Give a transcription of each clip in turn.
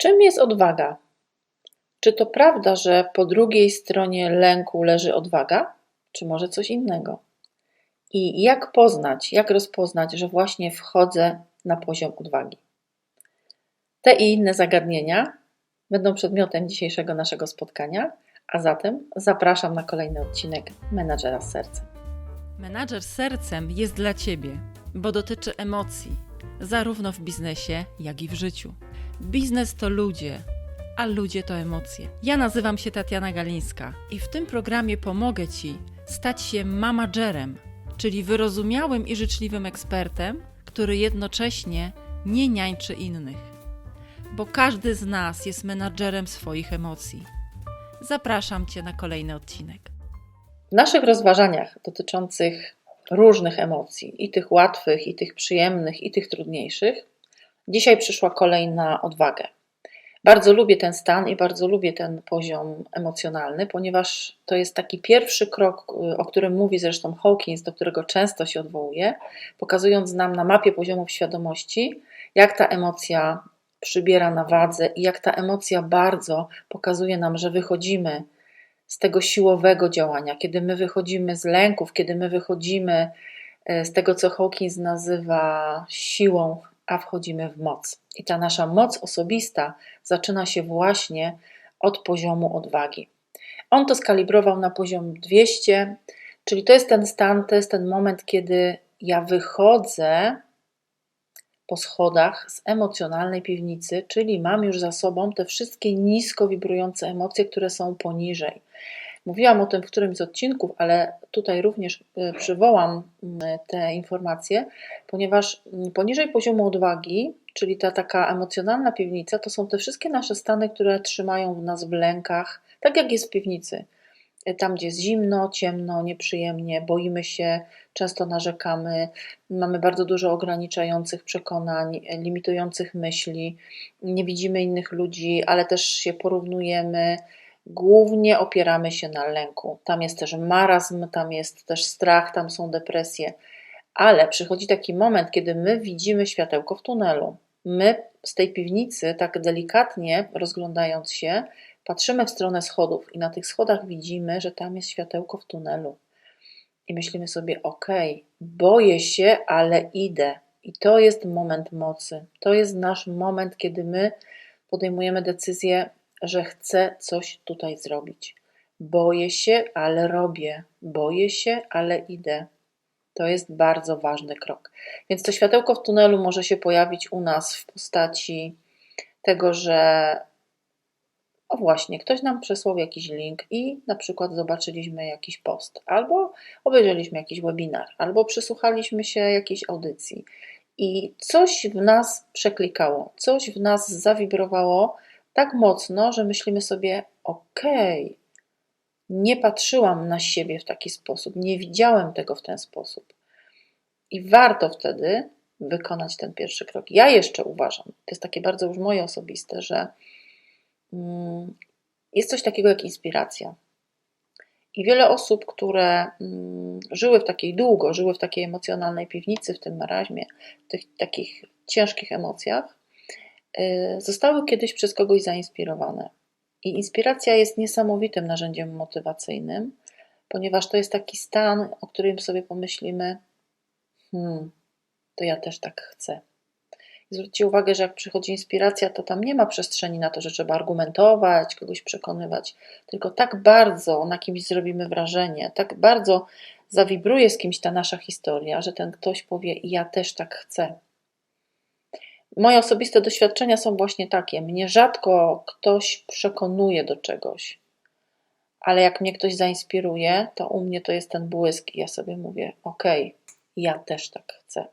Czym jest odwaga? Czy to prawda, że po drugiej stronie lęku leży odwaga, czy może coś innego? I jak poznać, jak rozpoznać, że właśnie wchodzę na poziom odwagi? Te i inne zagadnienia będą przedmiotem dzisiejszego naszego spotkania, a zatem zapraszam na kolejny odcinek Menadżera z sercem. Menadżer z sercem jest dla Ciebie, bo dotyczy emocji, zarówno w biznesie, jak i w życiu. Biznes to ludzie, a ludzie to emocje. Ja nazywam się Tatiana Galińska i w tym programie pomogę Ci stać się mamagerem, czyli wyrozumiałym i życzliwym ekspertem, który jednocześnie nie niańczy innych. Bo każdy z nas jest menadżerem swoich emocji. Zapraszam Cię na kolejny odcinek. W naszych rozważaniach dotyczących różnych emocji, i tych łatwych, i tych przyjemnych, i tych trudniejszych, dzisiaj przyszła kolej na odwagę. Bardzo lubię ten stan i bardzo lubię ten poziom emocjonalny, ponieważ to jest taki pierwszy krok, o którym mówi zresztą Hawkins, do którego często się odwołuje, pokazując nam na mapie poziomów świadomości, jak ta emocja przybiera na wadze i jak ta emocja bardzo pokazuje nam, że wychodzimy z tego siłowego działania, kiedy my wychodzimy z lęków, kiedy my wychodzimy e, z tego, co Hawkins nazywa siłą, a wchodzimy w moc. I ta nasza moc osobista zaczyna się właśnie od poziomu odwagi. On to skalibrował na poziom 200, czyli to jest ten stan, to jest ten moment, kiedy ja wychodzę po schodach z emocjonalnej piwnicy, czyli mam już za sobą te wszystkie nisko wibrujące emocje, które są poniżej. Mówiłam o tym w którymś z odcinków, ale tutaj również y, przywołam y, te informacje, ponieważ y, poniżej poziomu odwagi, czyli ta taka emocjonalna piwnica, to są te wszystkie nasze stany, które trzymają nas w lękach, tak jak jest w piwnicy. Tam, gdzie jest zimno, ciemno, nieprzyjemnie, boimy się, często narzekamy, mamy bardzo dużo ograniczających przekonań, limitujących myśli, nie widzimy innych ludzi, ale też się porównujemy, głównie opieramy się na lęku. Tam jest też marazm, tam jest też strach, tam są depresje. Ale przychodzi taki moment, kiedy my widzimy światełko w tunelu. My z tej piwnicy, tak delikatnie rozglądając się, patrzymy w stronę schodów i na tych schodach widzimy, że tam jest światełko w tunelu. I myślimy sobie, ok, boję się, ale idę. I to jest moment mocy. To jest nasz moment, kiedy my podejmujemy decyzję, że chcę coś tutaj zrobić. Boję się, ale robię. Boję się, ale idę. To jest bardzo ważny krok. Więc to światełko w tunelu może się pojawić u nas w postaci tego, że o właśnie, ktoś nam przesłał jakiś link i na przykład zobaczyliśmy jakiś post, albo obejrzeliśmy jakiś webinar, albo przysłuchaliśmy się jakiejś audycji i coś w nas przeklikało, coś w nas zawibrowało tak mocno, że myślimy sobie: okej, okay, nie patrzyłam na siebie w taki sposób, nie widziałem tego w ten sposób. I warto wtedy wykonać ten pierwszy krok. Ja jeszcze uważam, to jest takie bardzo już moje osobiste, że jest coś takiego jak inspiracja. I wiele osób, które mm, żyły w takiej długo, żyły w takiej emocjonalnej piwnicy, w tym maraźmie, w tych takich ciężkich emocjach, Y, zostały kiedyś przez kogoś zainspirowane. I inspiracja jest niesamowitym narzędziem motywacyjnym, ponieważ to jest taki stan, o którym sobie pomyślimy: hmm, to ja też tak chcę. Zwróćcie uwagę, że jak przychodzi inspiracja, to tam nie ma przestrzeni na to, że trzeba argumentować, kogoś przekonywać, tylko tak bardzo na kimś zrobimy wrażenie, tak bardzo zawibruje z kimś ta nasza historia, że ten ktoś powie: Ja też tak chcę. Moje osobiste doświadczenia są właśnie takie. Mnie rzadko ktoś przekonuje do czegoś, ale jak mnie ktoś zainspiruje, to u mnie to jest ten błysk i ja sobie mówię: OK, ja też tak chcę.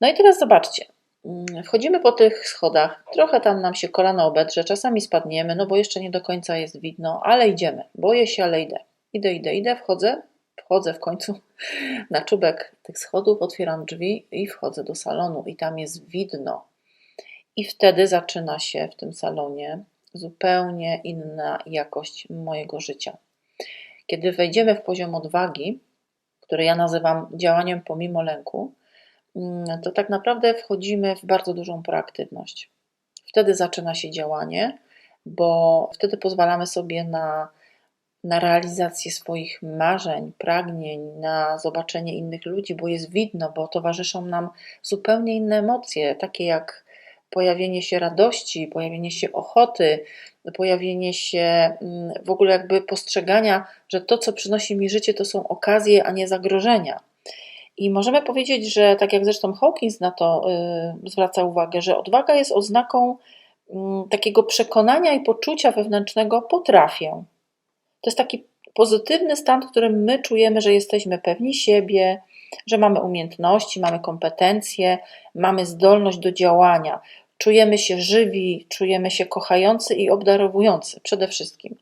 No i teraz zobaczcie. Mm, wchodzimy po tych schodach, trochę tam nam się kolano obedrze, czasami spadniemy, no bo jeszcze nie do końca jest widno, ale idziemy. Boję się, ale idę. Idę, idę, idę, wchodzę, wchodzę w końcu na czubek tych schodów, otwieram drzwi i wchodzę do salonu, i tam jest widno. I wtedy zaczyna się w tym salonie zupełnie inna jakość mojego życia. Kiedy wejdziemy w poziom odwagi, który ja nazywam działaniem pomimo lęku, to tak naprawdę wchodzimy w bardzo dużą proaktywność. Wtedy zaczyna się działanie, bo wtedy pozwalamy sobie na, na realizację swoich marzeń, pragnień, na zobaczenie innych ludzi, bo jest widno, bo towarzyszą nam zupełnie inne emocje, takie jak pojawienie się radości, pojawienie się ochoty, pojawienie się mm, w ogóle jakby postrzegania, że to, co przynosi mi życie, to są okazje, a nie zagrożenia. I możemy powiedzieć, że tak jak zresztą Hawkins na to y, zwraca uwagę, że odwaga jest oznaką y, takiego przekonania i poczucia wewnętrznego potrafię. To jest taki pozytywny stan, w którym my czujemy, że jesteśmy pewni siebie, że mamy umiejętności, mamy kompetencje, mamy zdolność do działania. Czujemy się żywi, czujemy się kochający i obdarowujący przede wszystkim.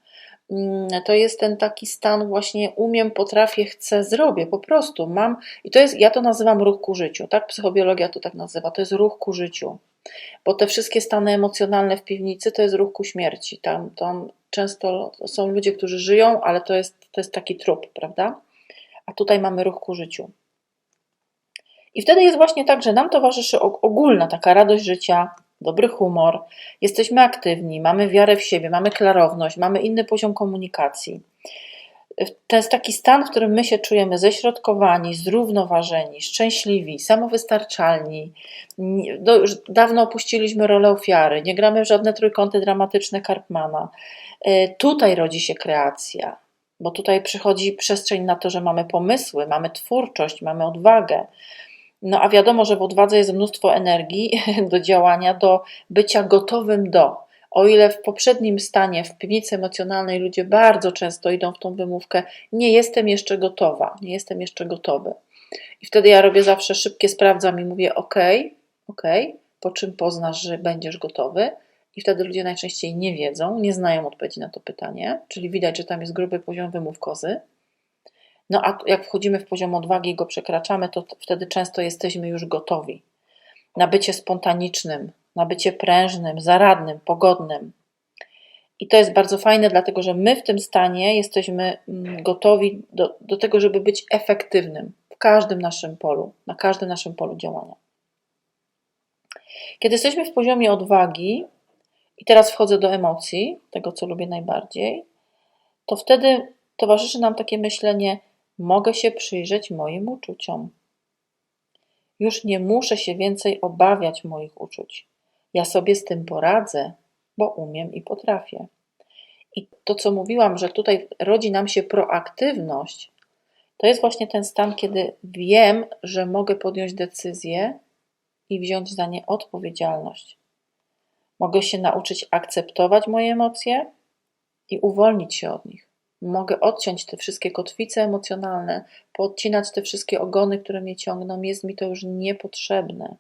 Mm, To jest ten taki stan właśnie umiem, potrafię, chcę, zrobię, po prostu mam i to jest, ja to nazywam ruch ku życiu, tak? Psychobiologia to tak nazywa, to jest ruch ku życiu. Bo te wszystkie stany emocjonalne w piwnicy to jest ruch ku śmierci. Tam, tam często są ludzie, którzy żyją, ale to jest, to jest taki trup, prawda? A tutaj mamy ruch ku życiu. I wtedy jest właśnie tak, że nam towarzyszy ogólna taka radość życia, dobry humor, jesteśmy aktywni, mamy wiarę w siebie, mamy klarowność, mamy inny poziom komunikacji. To jest taki stan, w którym my się czujemy ześrodkowani, zrównoważeni, szczęśliwi, samowystarczalni. Już dawno opuściliśmy rolę ofiary, nie gramy w żadne trójkąty dramatyczne Karpmana. Tutaj rodzi się kreacja, bo tutaj przychodzi przestrzeń na to, że mamy pomysły, mamy twórczość, mamy odwagę. No a wiadomo, że w odwadze jest mnóstwo energii do działania, do bycia gotowym do. O ile w poprzednim stanie, w piwnicy emocjonalnej ludzie bardzo często idą w tą wymówkę, nie jestem jeszcze gotowa, nie jestem jeszcze gotowy. I wtedy ja robię zawsze szybkie sprawdzam i mówię ok, ok, po czym poznasz, że będziesz gotowy. I wtedy ludzie najczęściej nie wiedzą, nie znają odpowiedzi na to pytanie, czyli widać, że tam jest gruby poziom wymówkozy. No a jak wchodzimy w poziom odwagi i go przekraczamy, to wtedy często jesteśmy już gotowi na bycie spontanicznym, na bycie prężnym, zaradnym, pogodnym. I to jest bardzo fajne, dlatego że my w tym stanie jesteśmy gotowi do, do tego, żeby być efektywnym w każdym naszym polu, na każdym naszym polu działania. Kiedy jesteśmy w poziomie odwagi, i teraz wchodzę do emocji, tego co lubię najbardziej, to wtedy towarzyszy nam takie myślenie: mogę się przyjrzeć moim uczuciom. Już nie muszę się więcej obawiać moich uczuć. Ja sobie z tym poradzę, bo umiem i potrafię. I to, co mówiłam, że tutaj rodzi nam się proaktywność, to jest właśnie ten stan, kiedy wiem, że mogę podjąć decyzję i wziąć za nie odpowiedzialność. Mogę się nauczyć akceptować moje emocje i uwolnić się od nich. Mogę odciąć te wszystkie kotwice emocjonalne, podcinać te wszystkie ogony, które mnie ciągną. Jest mi to już niepotrzebne.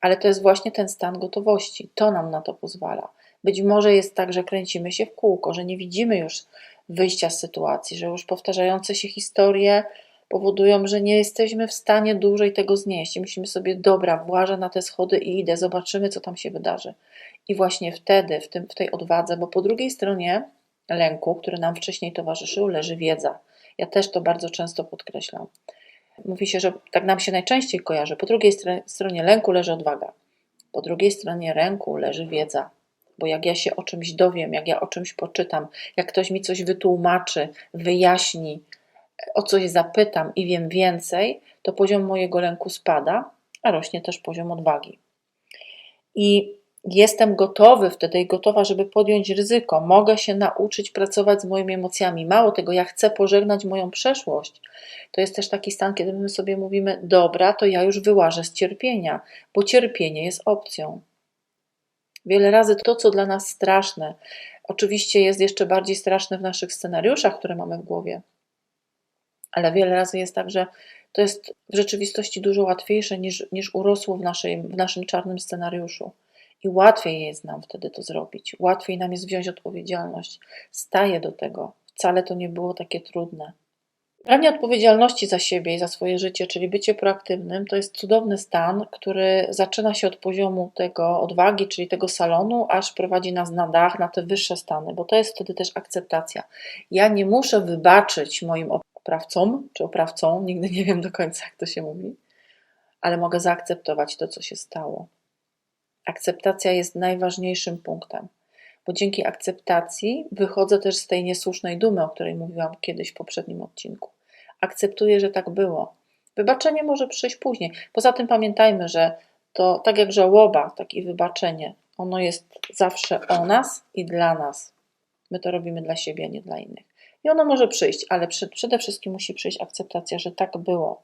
Ale to jest właśnie ten stan gotowości. To nam na to pozwala. Być może jest tak, że kręcimy się w kółko, że nie widzimy już wyjścia z sytuacji, że już powtarzające się historie powodują, że nie jesteśmy w stanie dłużej tego znieść. I myślimy sobie, dobra, włażę na te schody i idę, zobaczymy, co tam się wydarzy. I właśnie wtedy, w, tym, w tej odwadze, bo po drugiej stronie lęku, który nam wcześniej towarzyszył, leży wiedza. Ja też to bardzo często podkreślam. Mówi się, że tak nam się najczęściej kojarzy. Po drugiej stronie lęku leży odwaga. Po drugiej stronie ręku leży wiedza. Bo jak ja się o czymś dowiem, jak ja o czymś poczytam, jak ktoś mi coś wytłumaczy, wyjaśni, o coś zapytam i wiem więcej, to poziom mojego lęku spada, a rośnie też poziom odwagi. I jestem gotowy wtedy i gotowa, żeby podjąć ryzyko. Mogę się nauczyć pracować z moimi emocjami. Mało tego, ja chcę pożegnać moją przeszłość. To jest też taki stan, kiedy my sobie mówimy: Dobra, to ja już wyłażę z cierpienia, bo cierpienie jest opcją. Wiele razy to, co dla nas straszne, oczywiście jest jeszcze bardziej straszne w naszych scenariuszach, które mamy w głowie, ale wiele razy jest tak, że to jest w rzeczywistości dużo łatwiejsze niż, niż urosło w, naszej, w naszym czarnym scenariuszu. I łatwiej jest nam wtedy to zrobić. Łatwiej nam jest wziąć odpowiedzialność. Staję do tego. Wcale to nie było takie trudne. Branie odpowiedzialności za siebie i za swoje życie, czyli bycie proaktywnym, to jest cudowny stan, który zaczyna się od poziomu tego odwagi, czyli tego salonu, aż prowadzi nas na dach, na te wyższe stany, bo to jest wtedy też akceptacja. Ja nie muszę wybaczyć moim oprawcom czy oprawcom, nigdy nie wiem do końca, jak to się mówi, ale mogę zaakceptować to, co się stało Akceptacja jest najważniejszym punktem, bo dzięki akceptacji wychodzę też z tej niesłusznej dumy, o której mówiłam kiedyś w poprzednim odcinku. Akceptuję, że tak było. Wybaczenie może przyjść później. Poza tym pamiętajmy, że to tak jak żałoba, tak i wybaczenie, ono jest zawsze o nas i dla nas. My to robimy dla siebie, a nie dla innych. I ono może przyjść, ale przede wszystkim musi przyjść akceptacja, że tak było.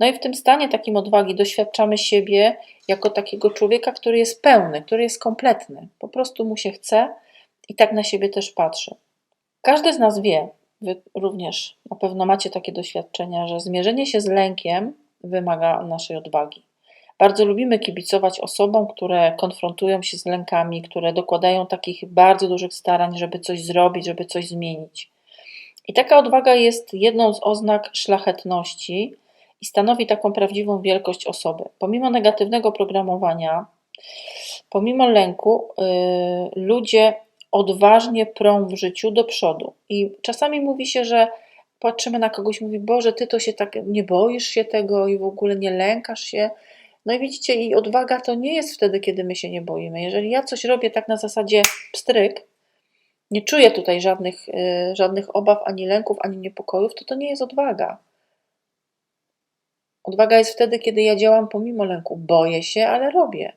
No i w tym stanie takim odwagi doświadczamy siebie jako takiego człowieka, który jest pełny, który jest kompletny. Po prostu mu się chce i tak na siebie też patrzy. Każdy z nas wie, wy również na pewno macie takie doświadczenia, że zmierzenie się z lękiem wymaga naszej odwagi. Bardzo lubimy kibicować osobom, które konfrontują się z lękami, które dokładają takich bardzo dużych starań, żeby coś zrobić, żeby coś zmienić. I taka odwaga jest jedną z oznak szlachetności i stanowi taką prawdziwą wielkość osoby. Pomimo negatywnego programowania, pomimo lęku, yy, ludzie odważnie prą w życiu do przodu. I czasami mówi się, że patrzymy na kogoś, mówi, Boże, ty to się tak nie boisz się tego i w ogóle nie lękasz się. No i widzicie, i odwaga to nie jest wtedy, kiedy my się nie boimy. Jeżeli ja coś robię tak na zasadzie pstryk, nie czuję tutaj żadnych, yy, żadnych obaw, ani lęków, ani niepokojów, to to nie jest odwaga. Odwaga jest wtedy, kiedy ja działam pomimo lęku. Boję się, ale robię.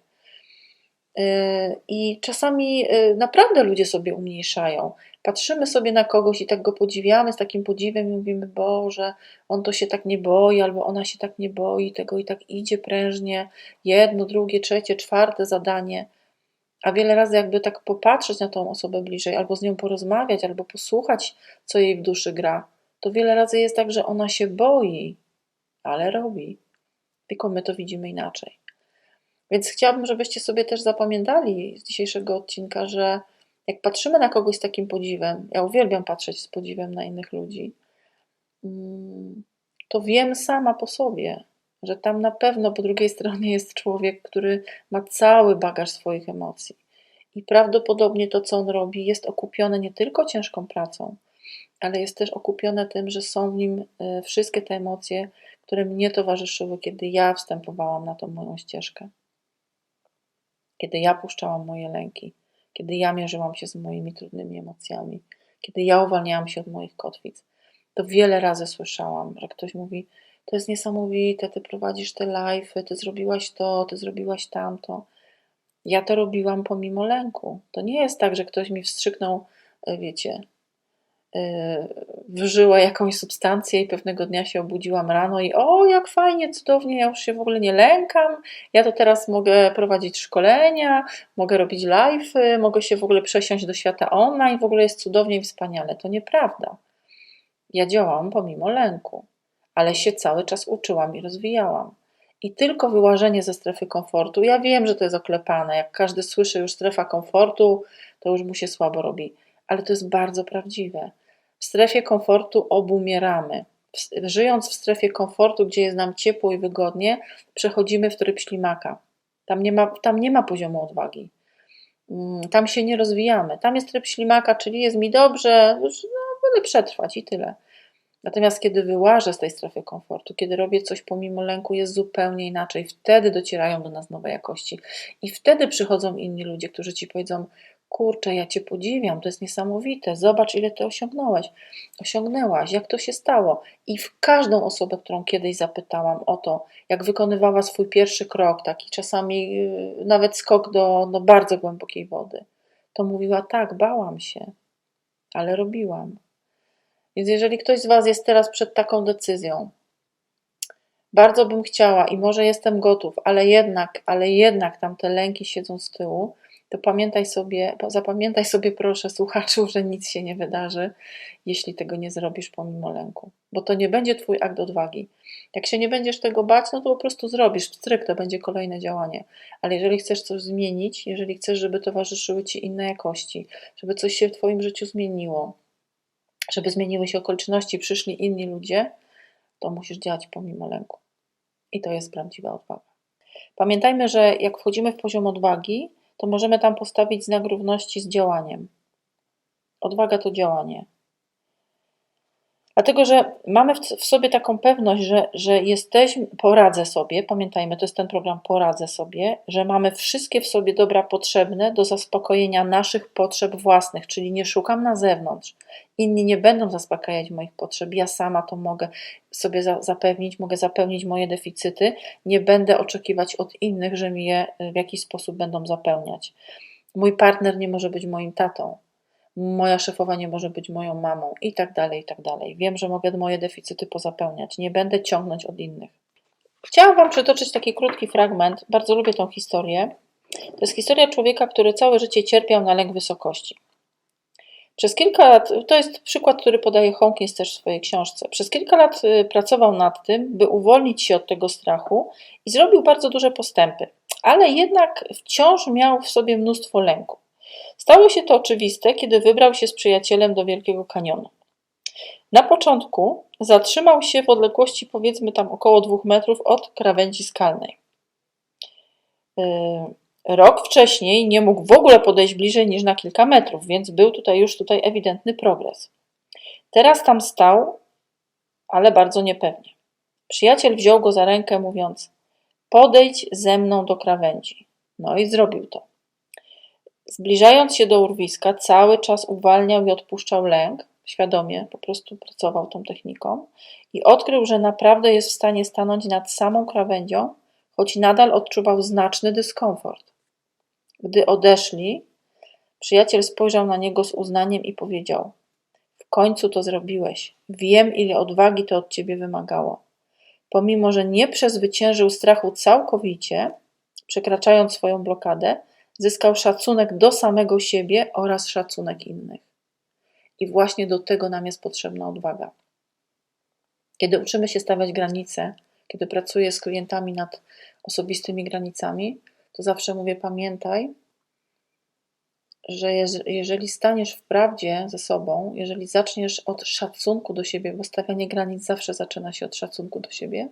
Yy, I czasami yy, naprawdę ludzie sobie umniejszają. Patrzymy sobie na kogoś i tak go podziwiamy z takim podziwem i mówimy, Boże, on to się tak nie boi, albo ona się tak nie boi, tego i tak idzie prężnie, jedno, drugie, trzecie, czwarte zadanie. A wiele razy, jakby tak popatrzeć na tą osobę bliżej, albo z nią porozmawiać, albo posłuchać, co jej w duszy gra, to wiele razy jest tak, że ona się boi, ale robi. Tylko my to widzimy inaczej. Więc chciałabym, żebyście sobie też zapamiętali z dzisiejszego odcinka, że jak patrzymy na kogoś z takim podziwem, ja uwielbiam patrzeć z podziwem na innych ludzi, mm, to wiem sama po sobie, że tam na pewno po drugiej stronie jest człowiek, który ma cały bagaż swoich emocji. I prawdopodobnie to, co on robi, jest okupione nie tylko ciężką pracą, ale jest też okupione tym, że są w nim e, wszystkie te emocje, które mnie towarzyszyły, kiedy ja wstępowałam na tą moją ścieżkę. Kiedy ja puszczałam moje lęki, kiedy ja mierzyłam się z moimi trudnymi emocjami, kiedy ja uwalniałam się od moich kotwic. To wiele razy słyszałam, że ktoś mówi: To jest niesamowite, ty prowadzisz te live'y, ty zrobiłaś to, ty zrobiłaś tamto. Ja to robiłam pomimo lęku. To nie jest tak, że ktoś mi wstrzyknął, e, wiecie, wyżyła jakąś substancję i pewnego dnia się obudziłam rano i o, jak fajnie, cudownie, ja już się w ogóle nie lękam, ja to teraz mogę prowadzić szkolenia, mogę robić live, mogę się w ogóle przesiąść do świata online, w ogóle jest cudownie i wspaniale. To nieprawda. Ja działałam pomimo lęku, ale się cały czas uczyłam i rozwijałam. I tylko wyłażenie ze strefy komfortu, ja wiem, że to jest oklepane, jak każdy słyszy już strefa komfortu, to już mu się słabo robi, ale to jest bardzo prawdziwe w strefie komfortu obumieramy. Żyjąc w strefie komfortu, gdzie jest nam ciepło i wygodnie, przechodzimy w tryb ślimaka. Tam nie ma, tam nie ma poziomu odwagi. Mm, tam się nie rozwijamy. Tam jest tryb ślimaka, czyli jest mi dobrze, no, wolę przetrwać i tyle. Natomiast kiedy wyłażę z tej strefy komfortu, kiedy robię coś pomimo lęku, jest zupełnie inaczej. Wtedy docierają do nas nowe jakości. I wtedy przychodzą inni ludzie, którzy ci powiedzą: kurczę, ja Cię podziwiam, to jest niesamowite, zobacz ile Ty osiągnąłeś, osiągnęłaś, jak to się stało. I w każdą osobę, którą kiedyś zapytałam o to, jak wykonywała swój pierwszy krok, taki czasami yy, nawet skok do, do bardzo głębokiej wody, to mówiła tak, bałam się, ale robiłam. Więc jeżeli ktoś z Was jest teraz przed taką decyzją, bardzo bym chciała i może jestem gotów, ale jednak, ale jednak tam te lęki siedzą z tyłu, to pamiętaj sobie, zapamiętaj sobie proszę słuchaczu, że nic się nie wydarzy, jeśli tego nie zrobisz pomimo lęku, bo to nie będzie twój akt odwagi. Jak się nie będziesz tego bać, no to po prostu zrobisz, stryk to będzie kolejne działanie. Ale jeżeli chcesz coś zmienić, jeżeli chcesz, żeby towarzyszyły ci inne jakości, żeby coś się w twoim życiu zmieniło, żeby zmieniły się okoliczności, przyszli inni ludzie, to musisz działać pomimo lęku. I to jest prawdziwa odwaga. Pamiętajmy, że jak wchodzimy w poziom odwagi, to możemy tam postawić znak równości z działaniem. Odwaga to działanie. Dlatego, że mamy w, sobie taką pewność, że, że jesteśmy, poradzę sobie, pamiętajmy, to jest ten program Poradzę sobie, że mamy wszystkie w sobie dobra potrzebne do zaspokojenia naszych potrzeb własnych, czyli nie szukam na zewnątrz. Inni nie będą zaspokajać moich potrzeb, ja sama to mogę sobie za, zapewnić, mogę zapełnić moje deficyty, nie będę oczekiwać od innych, że mi je w jakiś sposób będą zapełniać. Mój partner nie może być moim tatą, moja szefowa nie może być moją mamą i tak dalej, i tak dalej. Wiem, że mogę moje deficyty pozapełniać, nie będę ciągnąć od innych. Chciałam Wam przytoczyć taki krótki fragment, bardzo lubię tą historię. To jest historia człowieka, który całe życie cierpiał na lęk wysokości. Przez kilka lat, to jest przykład, który podaje Hawkins też w swojej książce. Przez kilka lat y, pracował nad tym, by uwolnić się od tego strachu i zrobił bardzo duże postępy, ale jednak wciąż miał w sobie mnóstwo lęku. Stało się to oczywiste, kiedy wybrał się z przyjacielem do Wielkiego Kanionu. Na początku zatrzymał się w odległości powiedzmy tam około dwóch metrów od krawędzi skalnej. Yy, Rok wcześniej nie mógł w ogóle podejść bliżej niż na kilka metrów, więc był tutaj już tutaj ewidentny progres. Teraz tam stał, ale bardzo niepewnie. Przyjaciel wziął go za rękę, mówiąc: Podejdź ze mną do krawędzi. No i zrobił to. Zbliżając się do urwiska, cały czas uwalniał i odpuszczał lęk, świadomie po prostu pracował tą techniką i odkrył, że naprawdę jest w stanie stanąć nad samą krawędzią, choć nadal odczuwał znaczny dyskomfort. Gdy odeszli, przyjaciel spojrzał na niego z uznaniem i powiedział: W końcu to zrobiłeś. Wiem, ile odwagi to od ciebie wymagało. Pomimo, że nie przezwyciężył strachu całkowicie, przekraczając swoją blokadę, zyskał szacunek do samego siebie oraz szacunek innych. I właśnie do tego nam jest potrzebna odwaga. Kiedy uczymy się stawiać granice, kiedy pracuję z klientami nad osobistymi granicami, to zawsze mówię: pamiętaj, że jeżeli staniesz w prawdzie ze sobą, jeżeli zaczniesz od szacunku do siebie, bo stawianie granic zawsze zaczyna się od szacunku do siebie,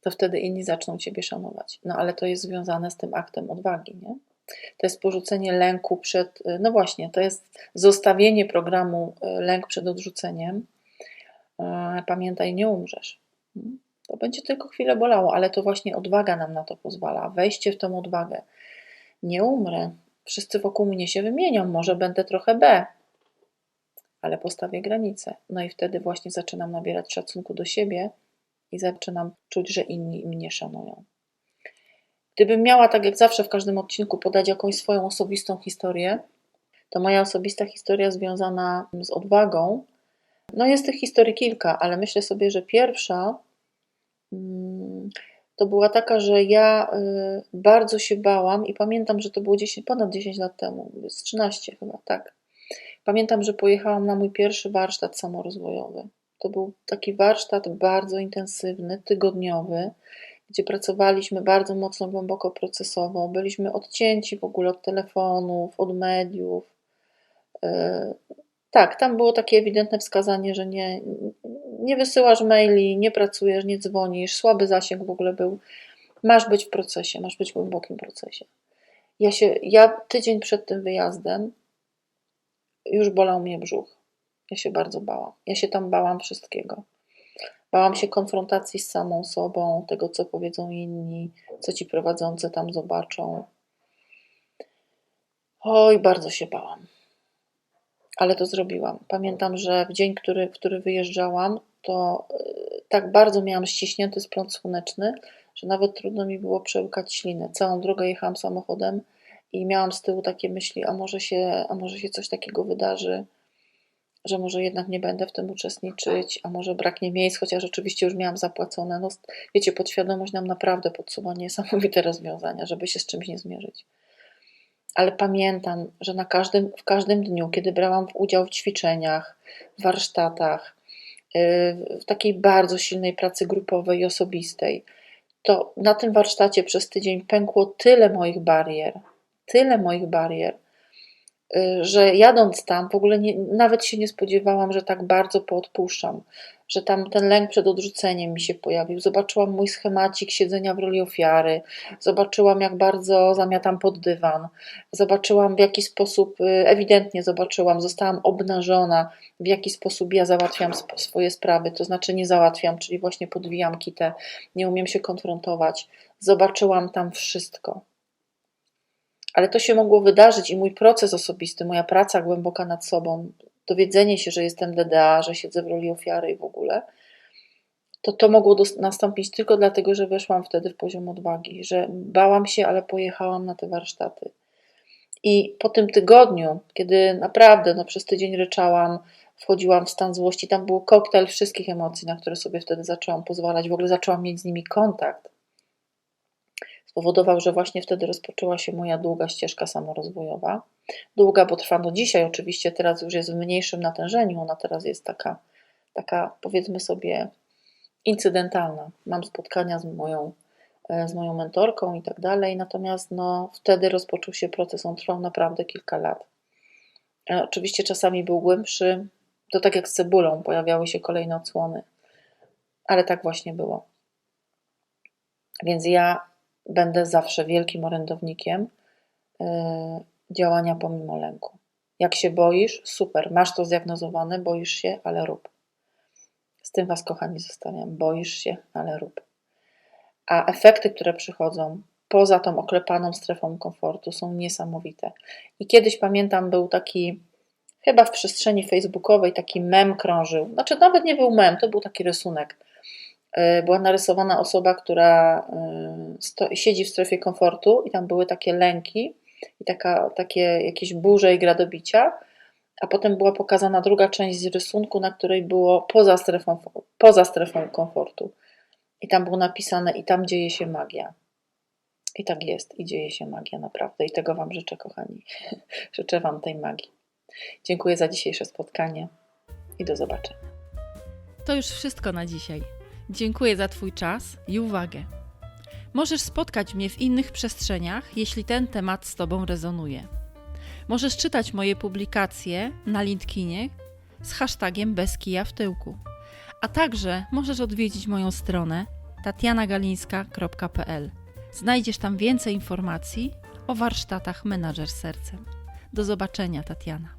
to wtedy inni zaczną ciebie szanować. No ale to jest związane z tym aktem odwagi, nie? To jest porzucenie lęku przed, no właśnie, to jest zostawienie programu y, lęk przed odrzuceniem. Pamiętaj, nie umrzesz. To będzie tylko chwilę bolało, ale to właśnie odwaga nam na to pozwala. Wejście w tą odwagę. Nie umrę. Wszyscy wokół mnie się wymienią. Może będę trochę B, ale postawię granice. No i wtedy właśnie zaczynam nabierać szacunku do siebie i zaczynam czuć, że inni mnie szanują. Gdybym miała, tak jak zawsze w każdym odcinku, podać jakąś swoją osobistą historię, to moja osobista historia związana z odwagą. No jest tych historii kilka, ale myślę sobie, że pierwsza Mm, to była taka, że ja y, bardzo się bałam i pamiętam, że to było 10, ponad 10 lat temu, z 13 chyba, tak. Pamiętam, że pojechałam na mój pierwszy warsztat samorozwojowy. To był taki warsztat bardzo intensywny, tygodniowy, gdzie pracowaliśmy bardzo mocno, głęboko procesowo. Byliśmy odcięci w ogóle od telefonów, od mediów. Y, tak, tam było takie ewidentne wskazanie, że nie, nie wysyłasz maili, nie pracujesz, nie dzwonisz, słaby zasięg w ogóle był. Masz być w procesie, masz być w głębokim procesie. Ja, się, ja tydzień przed tym wyjazdem już bolał mnie brzuch. Ja się bardzo bałam. Ja się tam bałam wszystkiego. Bałam się konfrontacji z samą sobą, tego, co powiedzą inni, co ci prowadzący tam zobaczą. Oj, bardzo się bałam ale to zrobiłam. Pamiętam, że w dzień, który, w który wyjeżdżałam, to e, tak bardzo miałam ściśnięty spląt słoneczny, że nawet trudno mi było przełykać ślinę. Całą drogę jechałam samochodem i miałam z tyłu takie myśli, a może się, a może się coś takiego wydarzy, że może jednak nie będę w tym uczestniczyć, a może braknie miejsc, chociaż oczywiście już miałam zapłacone. No, wiecie, podświadomość nam naprawdę podsuwa niesamowite rozwiązania, żeby się z czymś nie zmierzyć ale pamiętam, że na każdym, w każdym dniu, kiedy brałam udział w ćwiczeniach, warsztatach, y, w takiej bardzo silnej pracy grupowej i osobistej, to na tym warsztacie przez tydzień pękło tyle moich barier, tyle moich barier, że jadąc tam w ogóle nie, nawet się nie spodziewałam, że tak bardzo poodpuszczam. że tam ten lęk przed odrzuceniem mi się pojawił. Zobaczyłam mój schemacik siedzenia w roli ofiary, zobaczyłam, jak bardzo zamiatam pod dywan, zobaczyłam, w jaki sposób, y, ewidentnie zobaczyłam, zostałam obnażona, w jaki sposób ja załatwiam swoje sprawy, to znaczy nie załatwiam, czyli właśnie podwijam kitę, nie umiem się konfrontować. Zobaczyłam tam wszystko. Ale to się mogło wydarzyć i mój proces osobisty, moja praca głęboka nad sobą, dowiedzenie się, że jestem DDA, że siedzę w roli ofiary i w ogóle, to to mogło nastąpić tylko dlatego, że weszłam wtedy w poziom odwagi, że bałam się, ale pojechałam na te warsztaty. I po tym tygodniu, kiedy naprawdę no, przez tydzień ryczałam, wchodziłam w stan złości, tam był koktajl wszystkich emocji, na które sobie wtedy zaczęłam pozwalać, w ogóle zaczęłam mieć z nimi kontakt. Spowodował, że właśnie wtedy rozpoczęła się moja długa ścieżka samorozwojowa. Długa, bo trwa do dzisiaj, oczywiście teraz już jest w mniejszym natężeniu, ona teraz jest taka, taka powiedzmy sobie incydentalna. Mam spotkania z moją, e, z moją mentorką i tak dalej, natomiast no, wtedy rozpoczął się proces, on trwał naprawdę kilka lat. E, Oczywiście czasami był głębszy, to tak jak z cebulą, pojawiały się kolejne odsłony, ale tak właśnie było. Więc ja będę zawsze wielkim orędownikiem yy, działania pomimo lęku. Jak się boisz, super, masz to zdiagnozowane, boisz się, ale rób. Z tym Was, kochani, zostawiam. Boisz się, ale rób. A efekty, które przychodzą poza tą oklepaną strefą komfortu, są niesamowite. I kiedyś pamiętam, był taki, chyba w przestrzeni facebookowej, taki mem krążył. Znaczy, nawet nie był mem, to był taki rysunek. Yy, Była narysowana osoba, która sto, siedzi w strefie komfortu, i tam były takie lęki i taka, takie jakieś burze i gradobicia a potem była pokazana druga część z rysunku, na której było poza strefą, poza strefą komfortu. I tam było napisane, i tam dzieje się magia. I tak jest, i dzieje się magia, naprawdę. I tego Wam życzę, kochani. życzę Wam tej magii. Dziękuję za dzisiejsze spotkanie i do zobaczenia. To już wszystko na dzisiaj. Dziękuję za Twój czas i uwagę. Możesz spotkać mnie w innych przestrzeniach, jeśli ten temat z Tobą rezonuje. Możesz czytać moje publikacje na LinkedInie z hashtagiem bez kija w tyłku. A także możesz odwiedzić moją stronę tatianagalińska.pl. Znajdziesz tam więcej informacji o warsztatach Menadżer Sercem. Do zobaczenia, Tatiana.